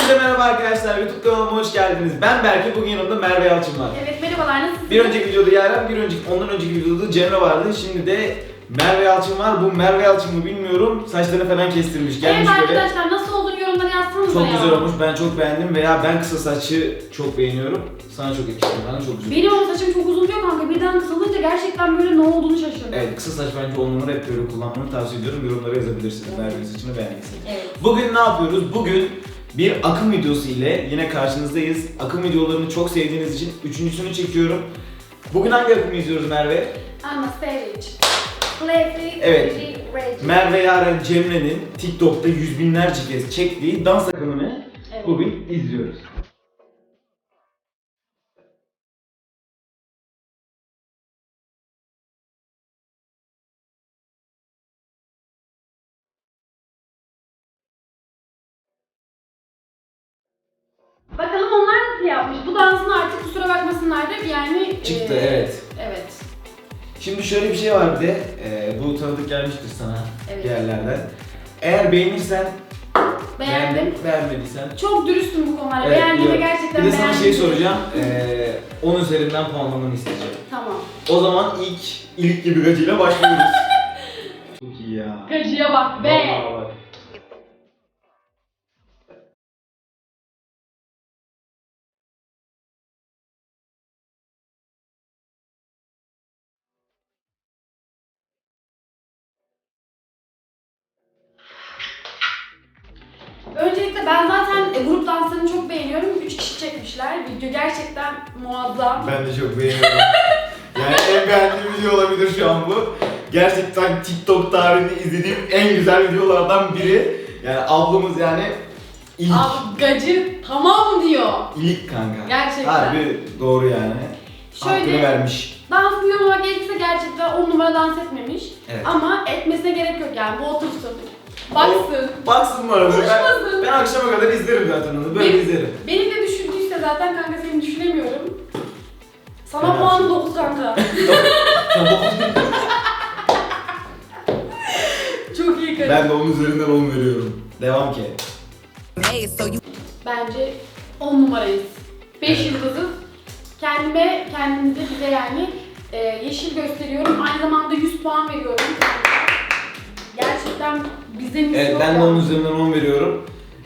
Hepinize merhaba arkadaşlar. YouTube kanalıma hoş geldiniz. Ben Berke. Bugün yanımda Merve Yalçın var. Evet merhabalar nasılsınız? Bir önceki videoda Yaren, bir önceki ondan önceki videoda Cemre vardı. Şimdi de Merve Yalçın var. Bu Merve Yalçın mı bilmiyorum. Saçlarını falan kestirmiş. Evet Gelmiş böyle. arkadaşlar nasıl olduğunu yorumlara yazsanıza Çok ya. güzel olmuş. Ben çok beğendim veya ben kısa saçı çok beğeniyorum. Sana çok yakıştı. Bana çok güzel. Benim o saçım çok uzun diyor kanka. Birden kısalınca gerçekten böyle ne olduğunu şaşırdım. Evet kısa saç bence on numara hep böyle kullanmanı tavsiye ediyorum. Yorumlara yazabilirsiniz. Merve'nin saçını beğendiyseniz. Evet. Bugün ne yapıyoruz? Bugün bir akım videosu ile yine karşınızdayız. Akım videolarını çok sevdiğiniz için üçüncüsünü çekiyorum. Bugün hangi akımı izliyoruz Merve? I'm a savage. Playfree, Evet. rage. Merve Yaren Cemre'nin TikTok'ta yüz binlerce kez çektiği dans akımını Evet. bugün izliyoruz. Bakalım onlar nasıl yapmış. Bu dansın artık kusura bakmasınlar da yani... Çıktı e, evet. Evet. Şimdi şöyle bir şey var bir de e, bu tanıdık gelmiştir sana Evet. bir yerlerden. Eğer beğenirsen Beğendim. beğenmediysen Çok dürüstüm bu konularda. Evet, Beğendiğime biliyorum. gerçekten Bir de sana şey soracağım. Ee, 10 üzerinden puanlamanı isteyeceğim. Tamam. O zaman ilk ilk gibi gacıyla başlıyoruz. Çok iyi ya. Gacıya bak be. Vallahi Öncelikle ben zaten e, grup danslarını çok beğeniyorum. 3 kişi çekmişler. Video gerçekten muazzam. Ben de çok beğeniyorum. yani en beğendiğim video olabilir şu an bu. Gerçekten TikTok tarihinde izlediğim en güzel videolardan biri. Yani ablamız yani ilk. Abi gacı tamam diyor. ilk kanka. Gerçekten. Harbi doğru yani. Hakkını Şöyle vermiş. dans yorumlamak gerekirse gerçekten 10 numara dans etmemiş. Evet. Ama etmesine gerek yok yani. Bu otursun. Baksın. Baksın bu arada. Ben, Konuşmasın. ben akşama kadar izlerim zaten onu. Böyle Benim- izlerim. Beni de düşündüyse zaten kanka seni düşünemiyorum. Sana Ben puanı her 9 kanka. Çok iyi karı. ben de onun üzerinden 10 veriyorum. Devam ki. Hey, so you Bence 10 numarayız. 5 Evet. yıldızız. Kendime, kendimize bize yani e, yeşil gösteriyorum. Aynı zamanda 100 puan veriyorum. Gerçekten bizden iyisi Evet yok ben de ya. onun üzerinden 10 veriyorum.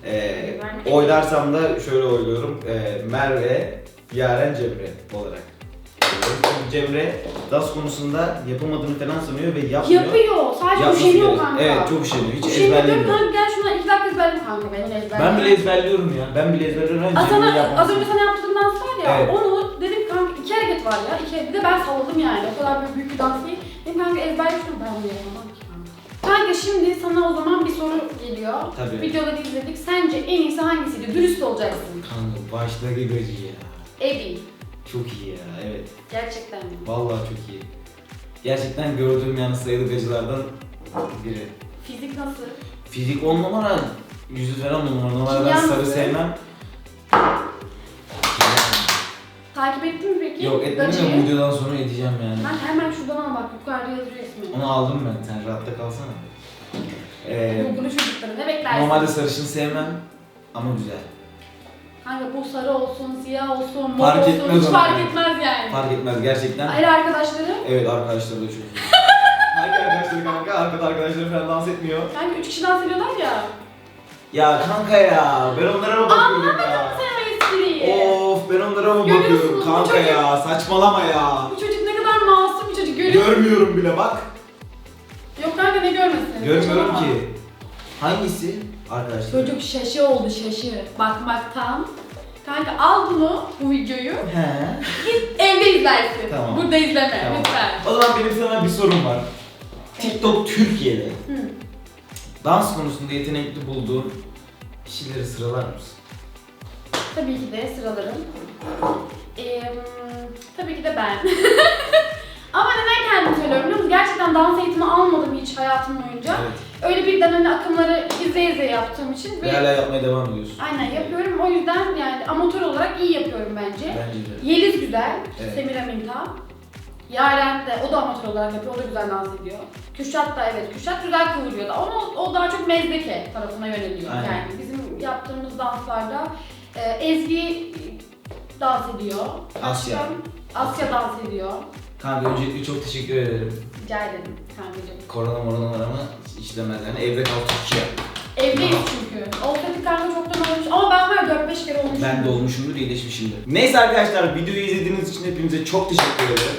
Ee, Ben- oylarsam da şöyle oyluyorum. Ee, Merve, Yaren, Cemre olarak. Çünkü Cemre dans konusunda yapamadığını falan sanıyor ve yapmıyor. Yapıyor. Sadece Yapması üşeniyor gerek. kanka. Evet çok üşeniyor. Hiç Üşeniyor diyorum ezberlemiyor. kanka gel şuna 2 dakika ezberle kanka benim ezberle. Ben bile ezberliyorum ya. Ben bile ezberliyorum. Az, Cemre'nin sana, az önce sana yaptığım dans var ya, Evet. onu dedim kanka iki hareket var ya, iki hareket. Bir de ben salladım yani, o kadar böyle büyük bir dans değil. Dedim kanka ezberledim, ben bunu yapamam ki kanka. Şimdi sana o zaman bir soru geliyor. Tabii. Videoları izledik, sence en iyisi hangisiydi? Dürüst olacaksın. Kanka başta gacı ya. Ebi. Çok iyi ya evet. Gerçekten mi? Vallahi çok iyi. Gerçekten gördüğüm yani sayılı gacılardan biri. Fizik nasıl? Fizik 10 numara, yüzü falan 10 numara. Normalde ben Kimya sarı nasıl? sevmem. Takip ettin mi peki? Yok etmedim Gacıyı? de bu videodan sonra edeceğim yani. Ben hemen şuradan al bak, yukarıda yazıyor ismi. Onu aldım ben, sen rahatta kalsana. Ee, Bu, bunu çocuklara ne beklersin? normalde sarışın sevmem ama güzel. Kanka bu sarı olsun, siyah olsun, mor Fark olsun, etmez hiç ona. fark etmez yani. Fark etmez gerçekten. Ayrı arkadaşları. Evet arkadaşlar da çok iyi. Hangi arkadaşları kanka? Arkada arkadaşları falan dans etmiyor. Kanka üç kişi dans ediyorlar ya. Ya kanka ya, ben onlara mı bakıyorum ya? Ben onlara mı bakıyorum bu kanka çocuk- ya saçmalama ya. Bu çocuk ne kadar masum bir çocuk görüyor musun? Görmüyorum bile bak. Yok kanka ne görmesin? Görmüyorum Saçmalama. ki. Hangisi? Arkadaşlar. Çocuk şaşı oldu şaşı. Bakmaktan. Kanka al bunu, bu videoyu. He. Evde izlersin. Tamam. Burada izleme Tamam. lütfen. O zaman benim sana bir sorum var. TikTok Türkiye'de Hı. dans konusunda yetenekli bulduğun kişileri sıralar mısın? Tabii ki de sıralarım. Ee, tabii ki de ben. Ama neden kendimi söylüyorum biliyor musun? Gerçekten dans eğitimi almadım hiç hayatım boyunca. Evet. Öyle birden hani akımları izle izle yaptığım için Ve hala yapmaya devam ediyorsun. Aynen yapıyorum. O yüzden yani amatör olarak iyi yapıyorum bence. Bence de. Yeliz güzel. Evet. Semiraminta. Yaren de o da amatör olarak yapıyor. O da güzel dans ediyor. Kürşat da evet. Kürşat güzel kıvırıyor da. Ama o, o daha çok mezdeke tarafına yöneliyor. Aynen. Yani bizim yaptığımız danslarda e, Ezgi dans ediyor. Asya. Asya dans ediyor. Kanka öncelikle çok teşekkür ederim. Rica ederim kankacığım. Korona morona var ama işlemez yani evde kal Türkiye. Evdeyiz çünkü. Olmadık kanka çoktan olmuş. Ama ben böyle 4-5 kere olmuşum. Ben de olmuşumdur, iyileşmişimdir. Neyse arkadaşlar videoyu izlediğiniz için hepinize çok teşekkür ederim.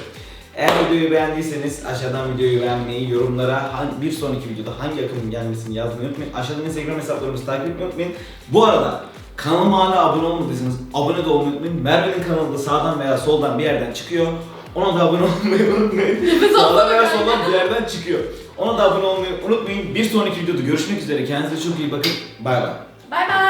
Eğer videoyu beğendiyseniz aşağıdan videoyu beğenmeyi, yorumlara bir sonraki videoda hangi akımın gelmesini yazmayı unutmayın. Aşağıdan Instagram hesaplarımızı takip etmeyi unutmayın. Bu arada kanalıma hala abone olmadıysanız abone de olmayı unutmayın. Merve'nin kanalı da sağdan veya soldan bir yerden çıkıyor. Ona da abone olmayı unutmayın. sağdan veya soldan bir yerden çıkıyor. Ona da abone olmayı unutmayın. Bir sonraki videoda görüşmek üzere. Kendinize çok iyi bakın. Bay bay. Bay bay.